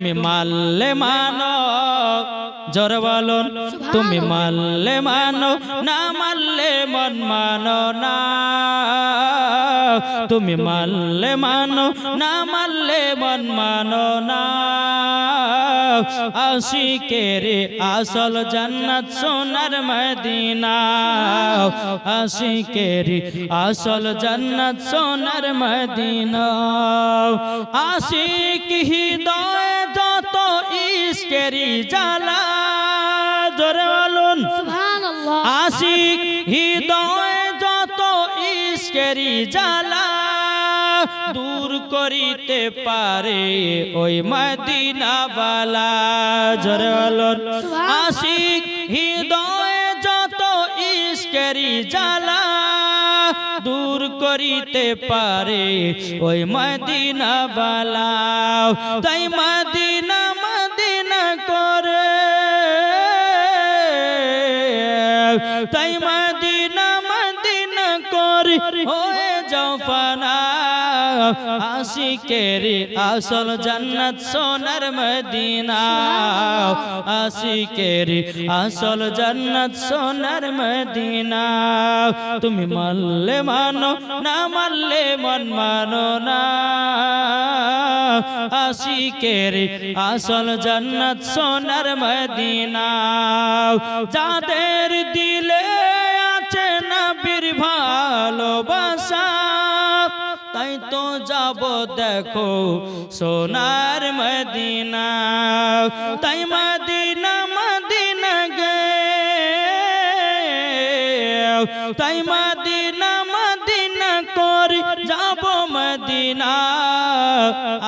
তুমি মানলে মানো জোর বলুন, তুমি মানলে মানো না মানলে মন মানো না। তুমি মানলে মানো না মানলে মন মানো না। আশিকের আসল জান্নাত সোনার মদিনা। আশিকের আসল জান্নাত সোনার মদিনা। আশিক হৃদয় ইস্কেরি জালা জোরে বলুন। সুবহানাল্লাহ। আশিক হৃদয় যত ইস্কেরি জালা দূর করিতে পারে ওই মদিনাওয়ালা। জোরে বলুন। আশিক হৃদয় যত ইস্কেরি জালা দূর করিতে পারে ওই মদিনাওয়ালা। তাই মদিনা তাই মদিনা মদিনা করে হয়ে যাও ফানা আশিকের আসল জান্নাত সোনার মদিনা। আশিকের আসল জান্নাত সোনার মদিনা। তুমি মানলে মানো, না মানলে মন মানো না। আশিকের আসল জন্নত সোনার মদিনা যাদের দিলে আছে নবীর ভালোবাসা, তাই তো যাব দেখো সোনার মদিনা তাই মদিনা মদিনা গে, তাই মদিনা করি যাব মদিনা।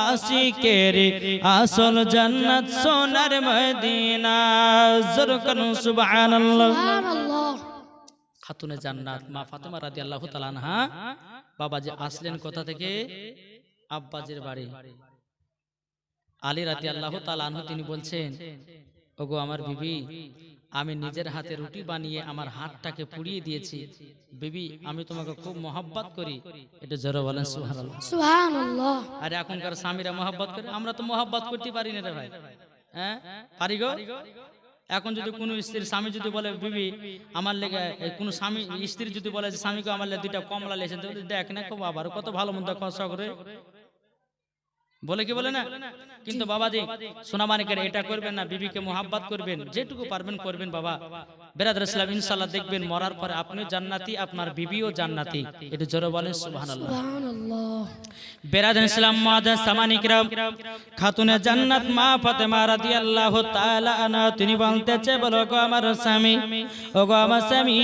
আশিকের আসল জান্নাত সোনার মদিনা। জোর সুবহানাল্লাহ। সুবহানাল্লাহ। খাতুনে জান্নাত মা ফাতেমা রাদিয়াল্লাহু তাআলা আনহা। বাবাজি আসলেন কোথা থেকে? আব্বাজির বাড়ি। আলী রাদিয়াল্লাহু তাআলা আনহু তিনি বলছেন ওগো আমার বিবি আমি নিজের হাতে রুটি বানিয়ে আমার হাতটাকে পুড়িয়ে দিয়েছি। বিবি আমি তোমাকে খুব মহব্বত করি। এটা জোরে বলেন সুবহানাল্লাহ। সুবহানাল্লাহ। আরে এখনকার স্বামীরা মহব্বত করে আমরা তো মহব্বত করতে পারি না রে ভাই। হ্যাঁ? পারি গো? এখন যদি কোনো স্ত্রীর স্বামী যদি বলে বিবি আমার লেগে এই কোনো স্বামী স্ত্রী যদি বলে স্বামীকে আমার লেগে দুইটা কমলা লেগেছে দেখ না খুব আবার কত ভালো মন্দ খরচা করে। বলে কি বলে না? কিন্তু বাবাজি সোনা মানিকের এটা করবেন না বিবিকে মোহাব্বত করবেন যেটুকু পারবেন করবেন বাবা। বেরাদার ইসলাম ইনশাল্লাহ দেখবেন মরার পরে আপনিও জান্নাতি আপনার বিবিও জান্নাতি। এটা জোরে বলেন সুবহানাল্লাহ। ইসলাম মাদান সামানিকরাম খাতুনে জান্নাত মা ফাতেমা রাদিয়াল্লাহু তাআলা আনহা তিনি বলতেছে বলো গো আমার স্বামী ও গো আমার স্বামী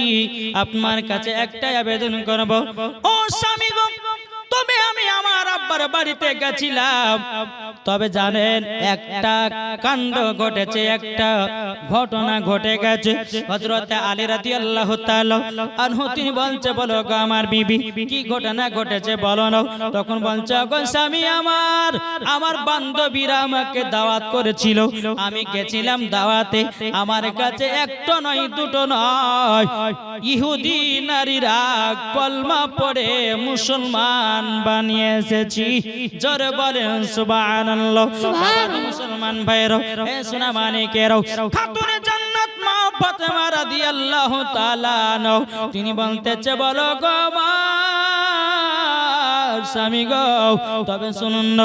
আপনার কাছে একটাই আবেদন করব। ও স্বামী গো আব্বার বাড়িতে গেছিলাম। তবে জানেন, একটা কাণ্ড ঘটেছে, একটা ঘটনা ঘটে গেছে। হযরত আলী তাআলা আনহু, তিনি বলছে, বলো গো আমার বিবি, কি ঘটনা ঘটেছে বলো না। তখন বলছে স্বামী আমার আমার বান্ধবীরা আমাকে দাওয়াত করেছিল। আমি গেছিলাম দাওয়াতে। আমার কাছে একটা নয়, দুটো নয়। ইহুদি নারীরা কলমা পড়ে মুসলমান বানিয়ে এসেছি। জোরে বলেন সুবহানাল্লাহ। মুসলমান ভাইরো এ সোনা মানিকেরও খাতুনে জান্নাত মা ফাতেমা রাদিয়াল্লাহু তাআলা তিনি বলতেছে বলো গো মা। স্বামী গো, তবে শুনুন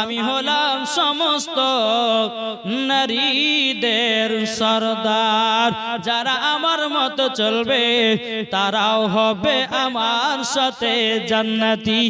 আমি হলাম সমস্ত নারীদের সর্দার। যারা আমার মতো চলবে, তারাও হবে আমার সাথে জান্নাতি।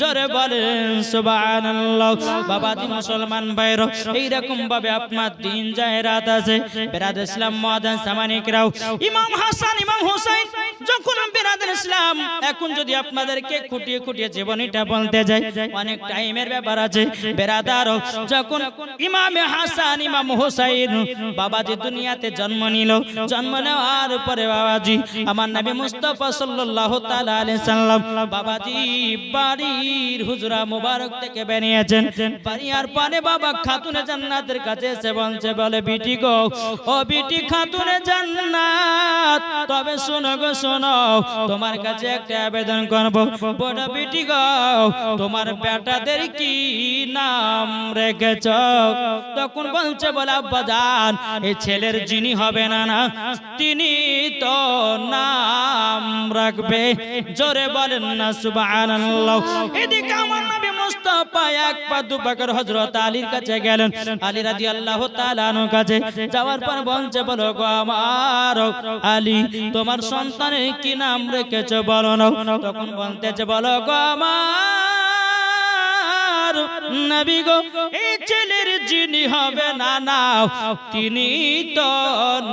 জোরে বলেন, সুবহানাল্লাহ। বাবাজি মুসলমান ভাইর এইরকম ভাবে আপনার দিন যায়, রাত আছে বেরাদ ইসলাম মাদান সামানিকরাও ইমাম হাসান, ইমাম হোসেন যখন বেরাদ ইসলাম, এখন যদি আপনাদেরকে খুঁটিয়ে খুঁটিয়ে জীবনীটা বলতে যাই, অনেক টাইমের ব্যাপার আছে। বেরাদার, যখন ইমাম হাসান, ইমাম হোসাইন বাবাজি দুনিয়াতে জন্ম নিল, জন্ম নেওয়ার পরে বাবাজি, আমার নবী মুস্তফা সাল্লাল্লাহু তাআলা আলাইহি সাল্লাম বাবাজি বাড়ির হুজরা মুবারক থেকে বেরিয়েছেন। বাড়িয়ার পানে বাবা খাতুনে জান্নাতের কাছে এসে বলছে, বলে, বিটি গো, ও বিটি খাতুনে জান্নাত, তবে শোনো গো, শোনো, তোমার কাছে একটা আবেদন করব। বড় বিটি গো তোমার বেটাদের কি নাম রেখেছ? তখন বলছে, বলে, আব্বা জান এই ছেলের যিনি হবে না না, তিনি তো নাম রাখবে। জোরে বলেন না, সুবহানাল্লাহ। এদিকে আমার নবী মুস্তাফা এক কাছে গেলেন। আলী রাদিয়াল্লাহু তাআলা আনহু পর বলছে, বলো গো আমার আলী, তোমার সন্তানের কি নাম রেখেছো? বলো না তখন বলতেছে, বলো গো আমার নবী ছেলের যিনি হবে না নাও, তিনি তো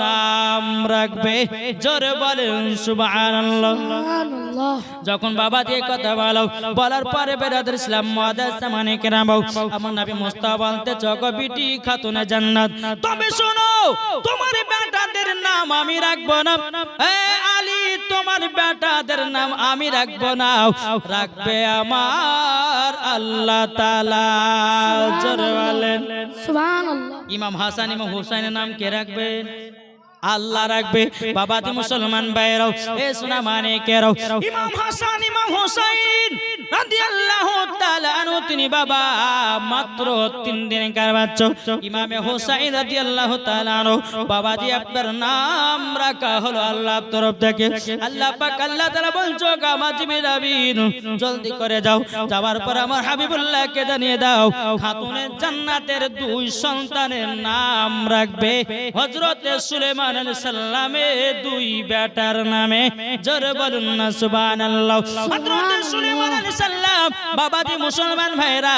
নাম রাখবে। জোরে বলেন, সুবহানাল্লাহ। যখন বাবা দিয়ে কথা বলো বলার পরে বেরাদের ইসলাম মাদাস সামানে কেরাম আমার নবী মুস্তাফা বলতে চক বিটি খাতুনে জান্নাত। তবে শোনো তোমার বেটাদের নাম আমি রাখব না। আলী তোমার বেটাদের নাম আমি রাখব না। রাখবে আমার আল্লাহ তাআলা। জোরে বলেন। সুবহানাল্লাহ। ইমাম হাসান ইমাম হুসাইনের নাম কে রাখবেন আল্লাহ রাখবে। বাবা দি মুসলমান ভাইরাও এ সোনা মানে কেরাও ইমাম হাসান, ইমাম হুসাইন রাদিয়াল্লাহু জলদি করে যাও। যাওয়ার পর আমার হাবিবুল্লাহকে জানিয়ে দাও, খাতুনের জান্নাতের দুই সন্তানের নাম রাখবে। হযরতে সুলেমান আলাইহিস সালামের দুই বেটার নামে। জোরে বলুন না, সুবহানাল্লাহ। বাবাজি মুসলমান ভাইরা,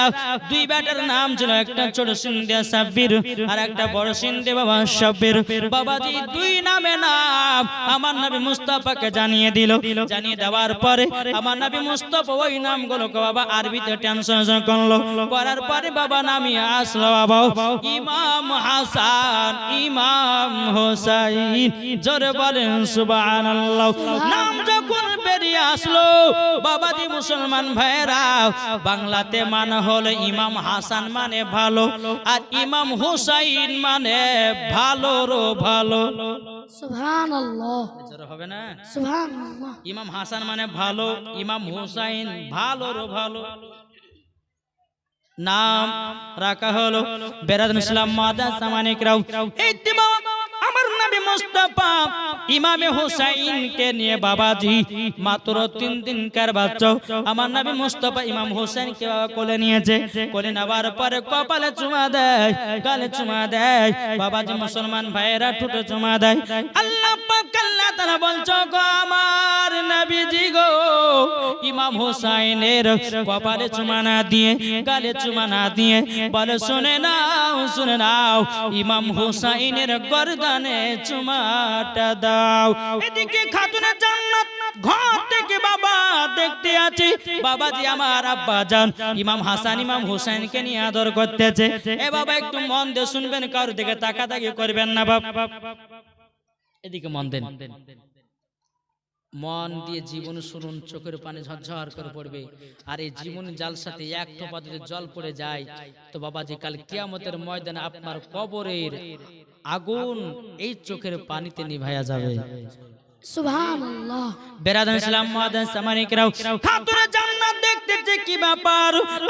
দুই বেটার নাম ছিল একটা ছোট সিন্ধে সাব্বির আর একটা বড় সিন্ধে বাবা সাব্বির। বাবাজি দুই নামে নাম আমার নবী মুস্তাফাকে জানিয়ে দিল। জানিয়ে দেওয়ার পরে আমার নবী মুস্তাফা ওই নামগুলোকে বাবা আরবিতে ট্রান্সলেশন করল। করার পরে বাবা নামিয়ে আসলো বাবা, ইমাম হাসান, ইমাম হোসাইন। জোরে বলেন, সুবহানাল্লাহ। নাম যখন বেরিয়ে আসলো, বাবাজি মুসলমান ভাইরা বাংলাতে মানে হলো ইমাম হাসান মানে ভালো আর ইমাম হুসাইন মানে ভালো রো ভালো। হবে না? ইমাম হাসান মানে ভালো ইমাম হুসাইন ভালো রো ভালো। নাম রাখা হলো বেরাদ ইসলাম মাদাস ইত্তিমা আমার নবী ইমামে নিয়ে বাবাজি, মাত্র তিন বাচ্চা? আমার নবী ইমাম হুসাইন কে কোলে নিয়েছে? কোলে নেওয়ার পরে কপালে চুমা দেয় চুমা দেয়, বাবাজি মুসলমান ভাইয়েরা ঠুটে চুমা দেয়। আল্লাহ পাক আল্লাহ তাআলা বলছো, গো আমার নবীজি গো, ইমাম হুসাইনের কপালে চুমা না দিয়ে, গালে চুমা না দিয়ে, বলে, শুনে নাও শুনে নাও, ইমাম হুসাইনের গর্দানে চুমাটা দাও। এদিকে খাতুনে জান্নাত ঘর থেকে বাবা দেখতে আছে। বাবাজি আমার আব্বা যান ইমাম হাসান, ইমাম হুসাইনকে নিয়ে আদর করতেছে। এ বাবা, একটু মন দিয়ে শুনবেন, কারোর দিকে তাকাতাকি করবেন না বাবা এদিকে মন দেন। মন দিয়ে জীবন শুনুন, চোখের পানি ঝরঝর করে পড়বে। আর এই জীবন জাল সাথে এক টোপা যদি জল পড়ে যায়, তো বাবাজি, কাল কিয়ামতের ময়দানে আপনার কবরের আগুন এই চোখের পানিতে নিভাইয়া যাবে।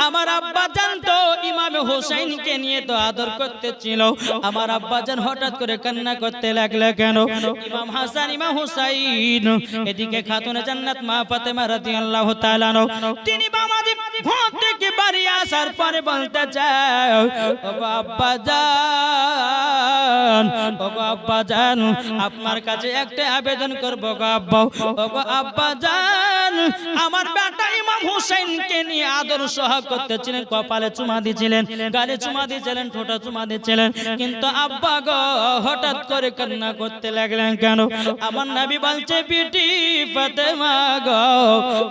আমার আব্বা জানতো ইমামে হোসেনকে নিয়ে তো আদর করতে ছিল আমার আব্বা জান হঠাৎ করে কান্না করতে লাগল কেন? ইমাম হাসান, ইমাম হুসাইন, এদিকে খাতুনে জান্নাত মা ফাতেমা রাদিয়াল্লাহু তাআলা তিনি বাবাজি ঘর থেকে বাড়ি আসার পরে বলতে চায় ওগো আব্বা জান ওগো আব্বা জান আপনার কাছে একটা আবেদন করব আব্বা। আব্বা জান আমার বেটা ইমাম হুসাইনকে নিয়ে আদর সহ করতেছিলেন, কপালে চুমা দিয়েছিলেন গালে চুমা দিয়েছিলেন ঠোঁটা চুমা দিয়েছিলেন কিন্তু আব্বা গো, হঠাৎ করে কান্না করতে লাগলেন কেন? আমার নবী বিটি ফাতেমা গো,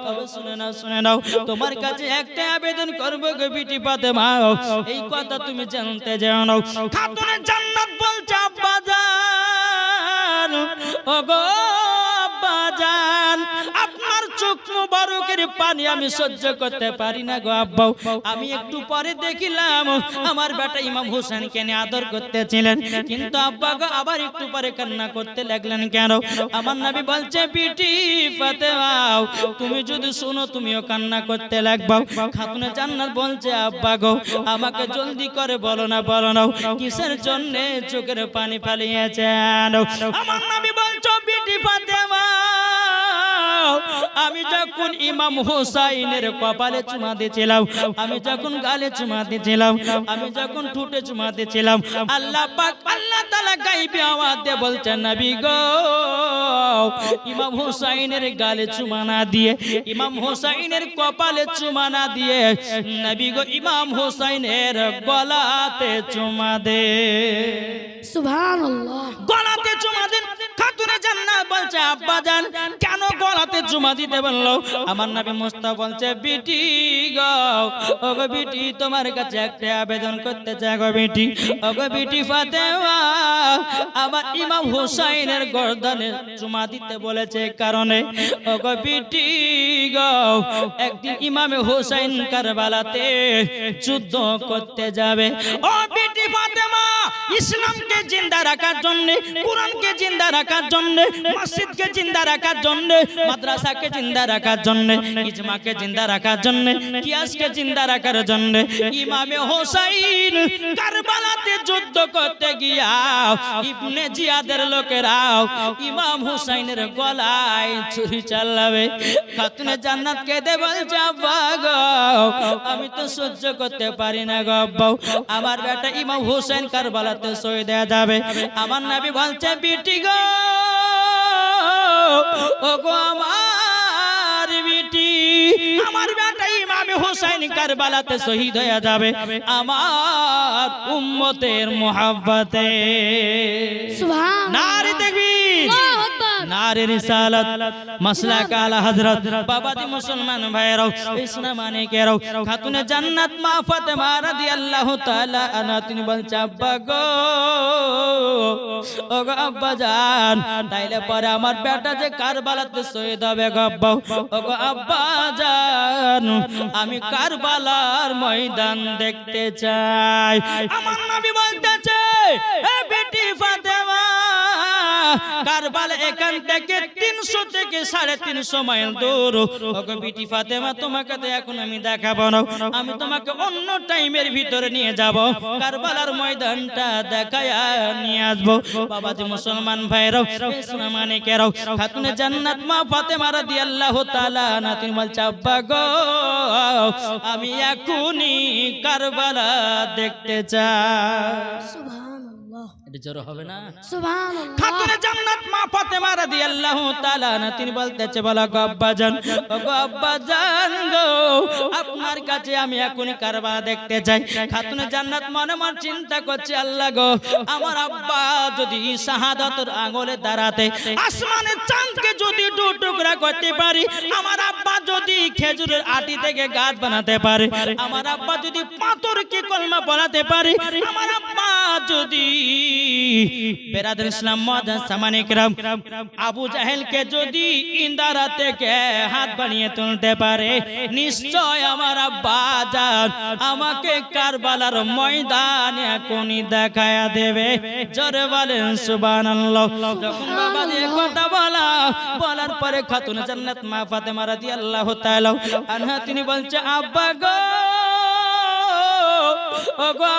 তবে শুনে নাও শুনে নাও, তোমার কাছে একটা আবেদন করব বিটি ফাতেমা এই কথা তুমি জানতে জানো খাতুনে জান্নাত বলছে, আব্বা জান ওগো পানি আমি সহ্য করতে পারি না গো আমি একটু পরে দেখিলাম আমার বেটা ইমাম হোসেনকে নিয়ে আদর করতেছিলেন। কিন্তু আব্বা গো আবার একটু পরে কান্না করতে লাগলেন কেন? আমার বলছে ফাতেমাও তুমি যদি শোনো, তুমিও কান্না করতে লাগবাও খাতুনে জান্নাত বলছে, আব্বা গো, আমাকে জলদি করে বলো না বলো না, কিসের জন্য চোখের পানি ফালিয়েছেন? আমার নবী বলছো বিটি ফাতেমা আমি যখন ইমাম হোসাইনের কপালে চুমা দিয়েছিলাম আমি যখন গালে চুমা দিয়েছিলাম আমি যখন ঠুটে চুমা দিয়েছিলাম আল্লাহ পাক আল্লাহ তাআলা গাইবে আওয়াজ দিয়ে বলছেন নবী গো ইমাম হোসাইনের গালে চুমা না দিয়ে ইমাম হোসাইনের কপালে চুমা না দিয়ে নবী গো ইমাম হোসাইনের গলাতে চুমা দে। সুবহান আল্লাহ গলাতে চুমা দেন। খাতুনে জান্নাত বলছে, আব্বা জান, কেন গলাতে জুমা দিতে বলল? আমার নবী মুস্তা বলছে, বিটি গো। ও গো বিটি, তোমার কাছে একটা আবেদন করতে চাই গো বিটি। ও গো বিটি ফাতেমা, আমার ইমাম হুসাইনের গর্দনে চুমা দিতে বলেছে কারণে। ও গো বিটি গো, একদিন ইমামে হুসাইন কারবালাতে যুদ্ধ করতে যাবে। ও বিটি ফাতেমা, ইসলামকে জিন্দা রাখার জন্য, কোরআনকে জিন্দা রাখার জন্য, মসজিদকে জিন্দা রাখার জন্য, মাদ্রাসাকে জিন্দা রাখার জন্য, ইজমাকে জিন্দা রাখার জন্য কিয়াসকে জিন্দা রাখার জন্য ইমামে হোসাইন কারবালাতে যুদ্ধ করতে গিয়া ইবনে জিয়াদের লোকেরাও ইমাম হুসাইনের গলায় ছুরি চালাবে। খাতুনে জান্নাত কেঁদে বলছে গো, আমি তো সহ্য করতে পারি না গো আমার বেটা ইমাম হুসাইন কারবালাতে শহীদ হয়ে যাবে। আমার নবী বলছে, বিটি গো ও গো আমার ইমাম হুসাইন কারবালাতে শহীদ হয়ে যাবে। আমার উম্মতের মোহাব্বতে। নারী দেখবি আল্লাহু আকবার। নারী রিসালাত। মাসলা কালা হযরত। বাবাজি মুসলমান ভাইরাও ইসলাম মানিকেরাও খাতুনে জান্নাত মা ফাতেমা রাদিয়াল্লাহু তাআলা আনা তিনি বলছে আব্বা গো। ও গো আব্বা জান, তাইলে পরে আমার বেটা যে কারবালাতে শহীদ হবে গো আব্বা। ও গো আব্বা জান, আমি কারবালার ময়দান দেখতে চাই। আমার নবী কারবাল এখান থেকে তিনশো থেকে সাড়ে তিনশো মাইল দূর। বিটি ফাতেমা, তোমাকে তো এখন আমি দেখাবো না। আমি তোমাকে অন্য টাইমের ভিতরে নিয়ে যাব। কারবালার ময়দানটা দেখায় নিয়ে আসব। বাবাজি মুসলমান ভাইরাও ইসলাম মানিকেরাও, খাতুনে জান্নাত মা ফাতেমা রাদিয়াল্লাহু তাআলা না তুমি বলছে, আব্বা গো, আমি এখনই কারবালা দেখতে চাই। এটা জোর হবে না? খাতুনে জান্নাত মা ফাতেমা রাদিয়াল্লাহু তাআলা না তিনি বলতেছে বলা গো আব্বা ও গো আব্বা গো আপনার কাছে আমি এখনই কারবা দেখতে চাই। খাতুনে জান্নাত মনে মনে চিন্তা করছে আল্লাহ গো আমার আব্বা যদি শাহাদাতের আঙ্গুলে দাঁড়াতে আসমানের চাঁদকে যদি দু টুকরা করতে পারি আমার আব্বা যদি খেজুরের আটি থেকে গাছ বানাতে পারে আমার আব্বা যদি পাথরকে কলমা বানাতে পারে আমার আব্বা যদি বেরাদুল ইসলাম মাদান সামানিকরাম আবু জাহেলকে যদি ইন্দারা থেকে হাত বানিয়ে তুলতে পারে, নিশ্চয় আমার জান আমাকে কারবালার ময়দানে এখনই দেখায়া দেবে। জোরে বলেন, সুবহানাল্লাহ। যখন বাবা দিয়ে কথা বলা, বলার পরে খাতুন জান্নাত মা ফাতেমা রাদিয়াল্লাহু তাআলা আনহা, তিনি বলছে, আব্বা গো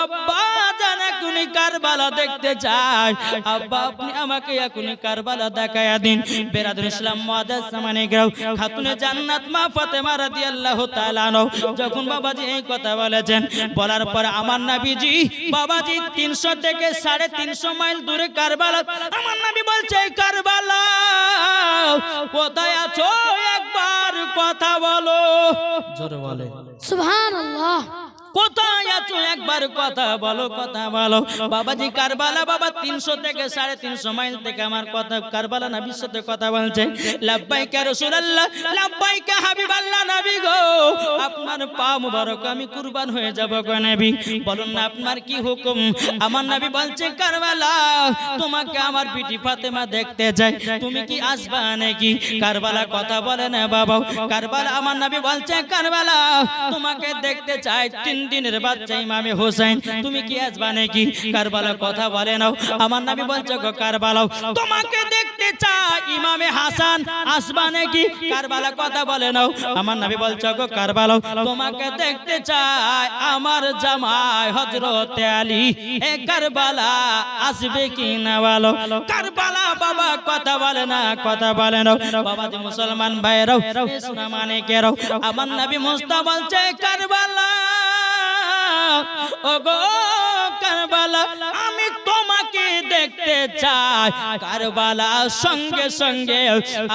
আব্বা এখনই কারবালা দেখতে চাই। আব্বা, আপনি আমাকে এখনই কারবালা দেখায়া দিন। বেরাদুল ইসলাম মুআদ্দাস সামানে গ্রাও খাতুনে জান্নাত মা ফাতেমা রাদিয়াল্লাহু তাআলা আনহা। যখন বাবাজি এই কথা বলেছেন, বলার পর আমার নবীজি, বাবাজি 300 থেকে 350 মাইল দূরে কারবালা, আমার নবী বলছে "এই কারবালা, কোথায় আছো? একবার কথা বলো। জোরে বলে। সুবহানাল্লাহ। কোথায় একবার কথা বলো কথা বলো। বাবা তিনশো থেকে সাড়ে তিনশো মাইল থেকে আমার কথা কারবালা কথা নবী আপনার আমি কুরবান হয়ে যাব নবী। বলুন না, আপনার কি হুকুম? আমার নবী বলছে, কারবালা, তোমাকে আমার বিটি ফাতেমা দেখতে যাই তুমি কি আসবা নাকি? কারবালা কথা বলে না বাবা কারবালা, আমার নবী বলছে, কারবালা, তোমাকে দেখতে চাই। তিন দিনের বাচ্চা ইমামে হোসেন তুমি কি আসবা নাকি কারবালা কথা বলে নাও? আমার নবী বলছে গো কারবালাও। তোমাকে দেখতে চাই ইমামে হাসান আসবা নাকি কারবালা কথা বলে নাও। আমার নবী বলছো গো কারবালাও। তোমাকে দেখতে চাই আমার জামাই হযরত আলী। এ কারবালা আসবে কি না বলো? কারবালা বাবা কথা বলে না, কথা বলে না বাবা মুসলমান ভাইরাও সোনা মানে কেরাও। আমার নবী মুস্তা বলছে কারবালা। ও গো কারবালা আমি তোমাকে দেখতে চাই। কারবালা সঙ্গে সঙ্গে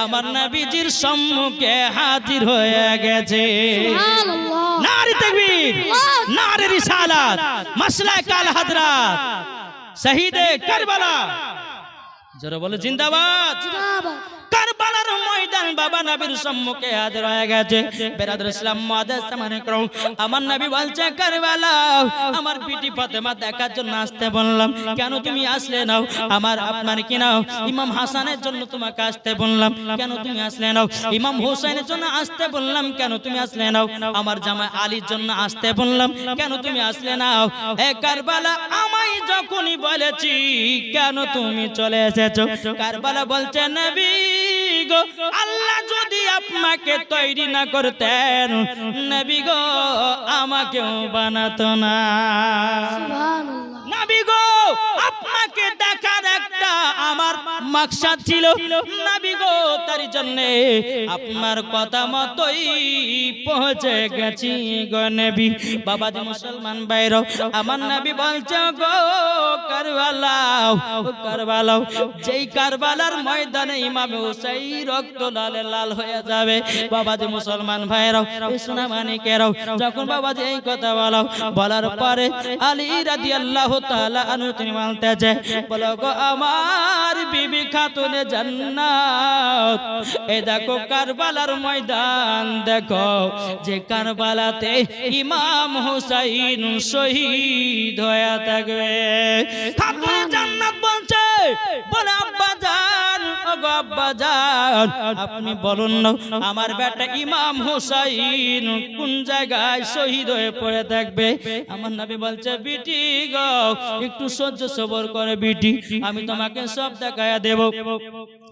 আমার নবীজির সম্মুখে হাজির হয়ে গেছে। নারী তাকবীর নারী রিসালাত মাসলায়ে কাল হযরত শহীদে কারবালা। জোরে বলে জিন্দাবাদ। জিন্দাবাদ। কারবালার ময়দান বাবা নবীর সম্মুখে হাজির হয়ে গেছে। ইসলাম আমার নবী বলছে, কারবালা, আমার বিটি ফাতেমা দেখার জন্য আসতে বললাম। কেন তুমি আসলে নাও? আমার আপনার কি নাও? ইমাম হাসানের জন্য তোমাকে আসতে বললাম। কেন তুমি আসলে নাও? ইমাম জন্য আসতে বললাম। কেন তুমি আসলে নাও? আমার জামাই আলীর জন্য আসতে বললাম। কেন তুমি আসলে নাও? এ কারবালা, আমায় যখনই বলেছি, কেন তুমি চলে এসেছ? কারবালা বলছে, নবী গো আল্লাহ যদি আপনাকে তৈরি না করতেন নবী গো আমাকেও বানাতো না। নাবি নবী গো আপনাকে দেখার একটা আমার মাকসাদ ছিল। নবী গো, তার জন্য আপনার কথা মতোই পৌঁছে গেছি গো নবী। বাবাজি মুসলমান বাইরও আমার নবী বলছে, গো কারবালাও কারবালাও, যেই কারবালার ময়দানে ইমাম হুসাইন রক্ত লালে লাল হয়ে যাবে। বাবা বাবাজি মুসলমান ভাইরাও সোনা মানিকেরাও যখন বাবাজি এই কথা বলো, বলার পরে আলী রাদিয়াল্লাহু তাআলা আনহু, তিনি বলতেছে বলো গো আমার বিবি খাতুনে জান্নাত। এ দেখো কারবালার ময়দান, দেখো যে কারবালাতে ইমাম হুসাইন শহীদ হয়ে থাকবে। খাতুনে জান্নাত বলছে বলে আব্বা জান ওগো আব্বা জান আপনি বলুন না, আমার বেটা ইমাম হুসাইন কোন জায়গায় শহীদ হয়ে পড়ে থাকবে? আমার নবী বলছে, বিটি গো, একটু সহ্য সবর করে বিটি, আমি তোমাকে সব দেখায়া দেব।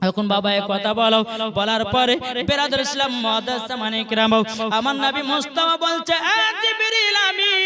এখন বাবা এক কথা বলো, বলার পরে বেরাদুল ইসলাম মাদাসা মানে আমার নবী মুস্তাফা বলছে, এ জিবরিল আমিন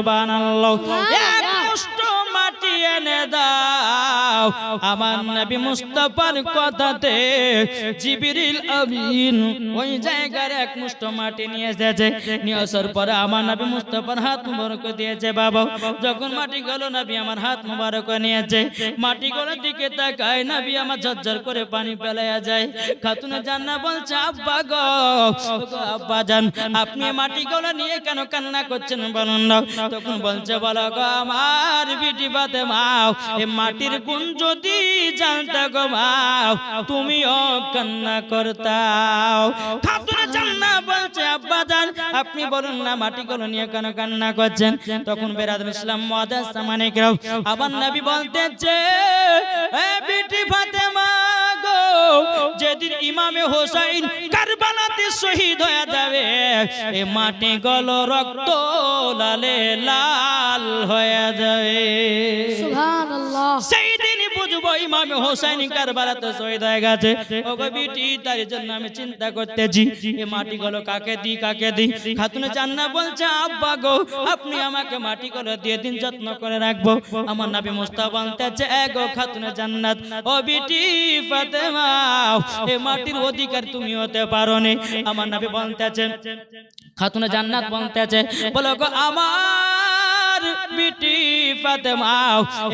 মাটি এনে দাও। আমার নবী মুস্তাফার কথাতে জিবরিল আমিন ওই জায়গার এক মুষ্ট মাটি নিয়ে এসেছে। নিয়ে আসার পরে আমার নবী মুস্তাফার হাত মুবারক দিয়েছে বাবা। যখন মাটি গেল নবী আমার হাত মুবারক নিয়েছে মাটি গলার দিকে তাকায় নবী আমার ঝরঝর করে পানি পেলাইয়া যায়। খাতুনে জান্না বলছে আব্বা গো আব্বা জান আপনি মাটি গলা নিয়ে কেন কান্না করছেন বলুন না? তখন বলছে, বলো গো আমার বিটি বাতে মাও এ মাটির গুণ যদি জানতা গো মাও, তুমিও কান্না করতাও। আপনি বলুন না মাটি গলা নিয়ে কেন কান্না করছেন? তখন বেরাদ ইসলাম মদাস সামানিকরাও আবার যেদিন ইমামে হোসাইন কারবালাতে শহীদ হয়ে যাবে। এ মাটি গল রক্ত লালে লাল হয়ে যাবে। সেই দিনই বুঝব ইমাম শহীদ হয়ে গেছে। বিটি, তার জন্য আমি চিন্তা করতেছি মাটিগুলো কাকে কাকে বলছে, আব্বা গো, আপনি আমাকে দিয়ে দিন, যত্ন করে রাখব। আমার নাবি এ খাতুনে জান্নাত, ও বিটি মাটির অধিকার তুমি হতে পারো নি আমার নাবি বলতেছে, খাতুনে জান্নাত বলতেছে, বলো গো, আমার বিটি ফাতেমা,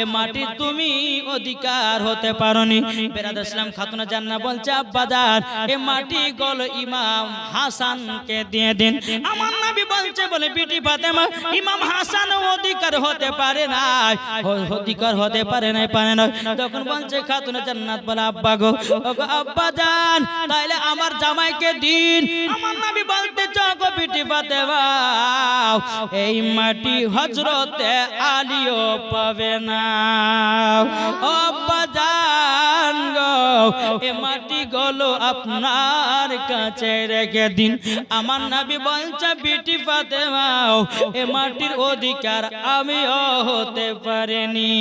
এ মাটি তুমি অধিকার হতে পারোনি। বেরাদ ইসলাম খাতুনা জান্না বলছে আব্বাজান এ মাটি গল ইমাম হাসানকে দিয়ে দিন। আমার নবী বলছে, বলে, বিটি ফাতেমা, ইমাম হাসান অধিকার হতে পারে না অধিকার হতে পারে না পারে না তখন বলছে খাতুনা জান্নাত, বলে, আব্বা গো, ও গো আব্বাজান তাইলে আমার জামাইকে দিন। আমার নবী বলতে চগো বিটি ফাতেমা, এই মাটি হজরতে আলিও পাবে না। গো, এ মাটি গলো আপনার কাছে রেখে দিন। আমার নবী বলছে, বিটি ফাতেমা, এ মাটির অধিকার আমিও হতে পারিনি।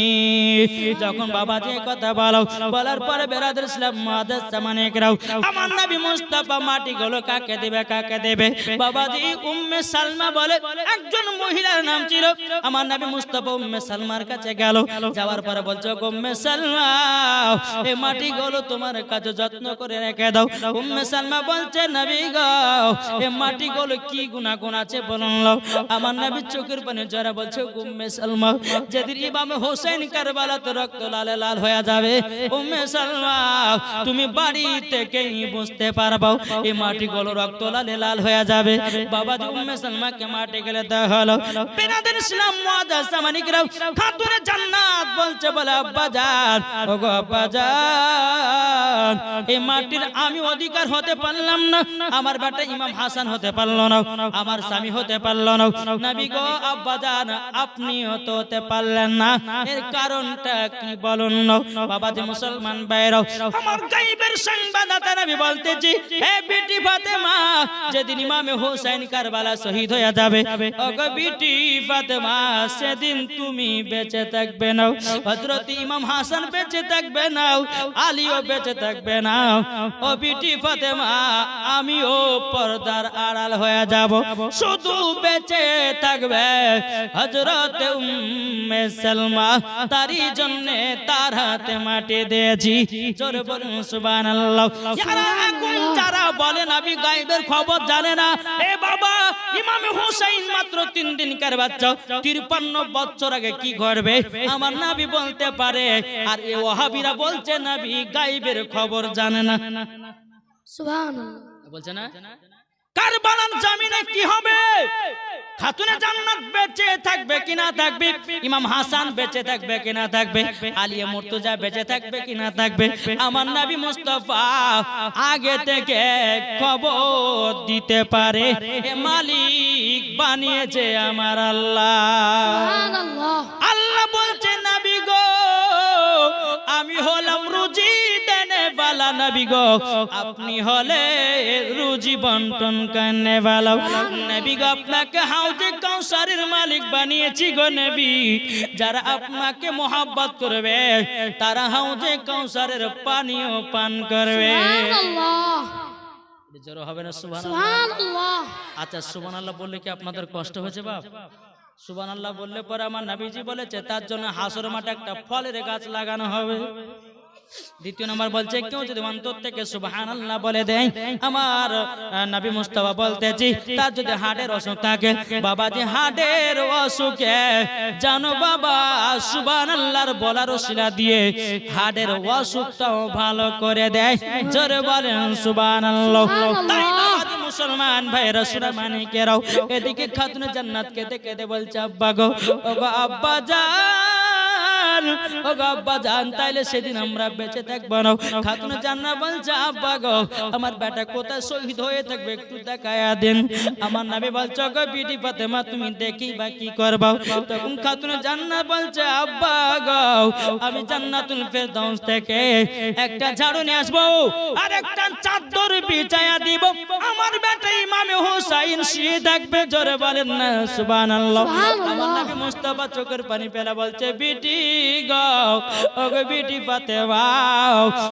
যখন বাবা যে কথা বলো, বলার পরে বেরাদের ইসলাম মাদাস সামানিকরাও আমার নবী মুস্তাফা মাটি গুলো কাকে দেবে কাকে দেবে? বাবাজি উম্মে সালমা বলে, একজন মহিলার নাম ছিল আমার নবী মুস্তাফা উম্মে সালমার কাছে গেল। যাওয়ার পরে বলছো উম্মে সালমা এই মাটি গুলো তোমার কাছে যত্ন করে রেখে দাও। উম্মে সালমা বলছে, নবী গো এই মাটি গুলো কি গুনাহ গুণ আছে বলুন আমার নবী চোখের পানি জরা বলছে উম্মে সালমা, যেদিন ইমাম হোসেন কারবালাতে রক্ত লালে লাল হয়ে যাবে, উম্মে সালমা, তুমি বাড়ি থেকেই বুঝতে পারব এই মাটি গুলো রক্ত লালে লাল হয়ে যাবে। বাবা উম্মে সালমাকে মাটি গেলে হলো। বেনাদের ইসলাম মুআদ্দাস সামানিকরাও খাতুনে জান্নাত বলছে বলে আব্বা জান ওগো আব্বা জান। এই মাটির আমি অধিকার হতে পারলাম না। আমার বেটা ইমাম হাসান হতে পারল না। আমার স্বামী হতে পারল না। নবী হতে পারলেন না। এর শহীদ হয়ে যাবে ফাতেমা, সেদিন তুমি বেঁচে থাকবে না। হযরত ইমাম হাসান বেঁচে থাকবে না। আলীও বেঁচে থাকবে না। ও বিটি ফাতেমা আমিও পর্দার আড়াল হয়ে যাব। শুধু বেঁচে থাকবে হযরত উম্মে সালমা। তারই জন্য তার হাতে মাটি দিয়েছি। জোরে বলুন সুবহানাল্লাহ। যারা এখন যারা বলেন আমি গায়েবের খবর জানে না। এ বাবা ইমাম হুসাইন মাত্র তিন দিনকার বাচ্চা। তিরপান্ন বছর আগে কি করবে আমার নাবি বলতে পারে আর এ ওহাবিরা বলছে নাবি গাইবের খবর জানে না। সুবহানাল্লাহ। বলছে না? কারবালার জামিনে কি হবে? খাতুনে জান্নাত বেঁচে থাকবে কিনা থাকবে? ইমাম হাসান বেঁচে থাকবে কিনা থাকবে? আলিয়া মুর্তজা বেঁচে থাকবে কিনা থাকবে? আমার নবী মুস্তাফা আগে থেকে খবর দিতে পারে। মালিক বানিয়েছে আমার আল্লাহ। সুবহানাল্লাহ। আল্লাহ বলছে নবী গো আমি হলাম রুজি বালা নবী গো আপনি হলে রুজি বন্টন করনে বালা। নবী গো আপনাকে হাউজে কাউসারের মালিক বানিয়েছি গো নবী। যারা আপনাকে মোহাব্বত করবে তারা হাউজে কাউসারের পানিও পান করবে। সুবহানাল্লাহ। জোর হবে না সুবহানাল্লাহ? সুবহানাল্লাহ। আচ্ছা সুবান আল্লাহ বললে কি আপনাদের কষ্ট হয়েছে বাপ? সুবান আল্লাহ বললে পরে আমার নাবিজি বলেছে তার জন্য হাসর মাঠে একটা ফলের গাছ লাগানো হবে। দ্বিতীয় নম্বর বলছে, কেউ যদি অন্তর থেকে সুবহান আল্লাহ বলে দেয়, আমার নবী মুস্তাফা বলতেছি তার যদি হার্টের অসুখ থাকে বাবা যে হার্টের অসুখে, জানো বাবা সুবহান আল্লাহর বলার ওসিলা দিয়ে হার্টের অসুখটাও ভালো করে দেয়। জোরে বলেন সুবহান আল্লাহ মুসলমান ভাই রসুরা মানিকেরাও এদিকে খাতুনে জান্নাত কেঁদে কেঁদে বলছে, আব্বা গো আব্বা জান ও আব্বা জান তাইলে সেদিন আমরা বেঁচে থাকব না। খাতুনে জান্নাত বলছে আব্বা গো আমার বেটা কোথায় শহীদ হয়ে থাকবে একটু দেখায়া দেন। আমার নামে বলছে গো বিডি ফাতেমা তুমি দেখি বা কি করবা? তখন খাতুনে জান্নাত বলছে আব্বা গো আমি জান্নাতুল ফেরদাউস থেকে একটা ঝাড়ু নিয়ে আসব আর একটা চাদর বিছায়া দিব। আমার বেটা ইমামে হোসাইন শুয়ে থাকবে জোরে বলেন না সুবহানাল্লাহ। আমার নবী মুস্তাফা চোখের পানি পেলা বলছে বিটি গো ও গো বিটি পাতে বাও